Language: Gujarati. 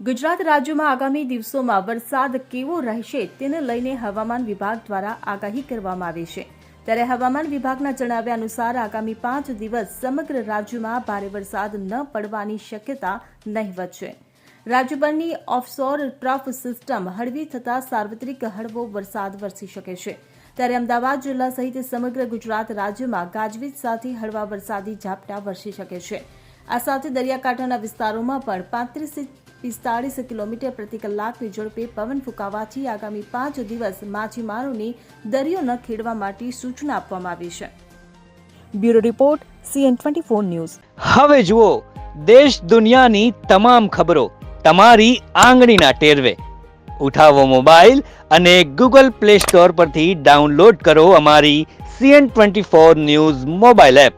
ગુજરાત રાજ્યમાં આગામી દિવસોમાં વરસાદ કેવો રહેશે તેને લઈને હવામાન વિભાગ દ્વારા આગાહી કરવામાં આવી છે. ત્યારે હવામાન વિભાગના જણાવ્યા અનુસાર આગામી પાંચ દિવસ સમગ્ર રાજ્યમાં ભારે વરસાદ ન પડવાની શક્યતા નહીવત છે. રાજ્યભરની ઓફશોર ટ્રફ સિસ્ટમ હળવી થતાં સાર્વત્રિક હળવો વરસાદ વરસી શકે છે. ત્યારે અમદાવાદ જિલ્લા સહિત સમગ્ર ગુજરાત રાજ્યમાં ગાજવીજ સાથે હળવા વરસાદી ઝાપટા વરસી શકે છે. આ સાથે દરિયાકાંઠાના વિસ્તારોમાં પણ પાંત્રીસ પિસ્તાળીસ કિલોમીટર પ્રતિ કલાકની ઝડપે પવન ફૂંકાવાથી આગામી પાંચ દિવસ માછીમારોને દરિયો ન ખેડવા માટે સૂચના આપવામાં આવી છે. Bureau report, CN twenty four news. હવે જુઓ, દેશ દુનિયાની તમામ ખબરો તમારી આંગળીના ટેરવે. ઉઠાવો મોબાઈલ અને ગૂગલ પ્લે સ્ટોર પરથી ડાઉનલોડ કરો અમારી CN twenty four news mobile app.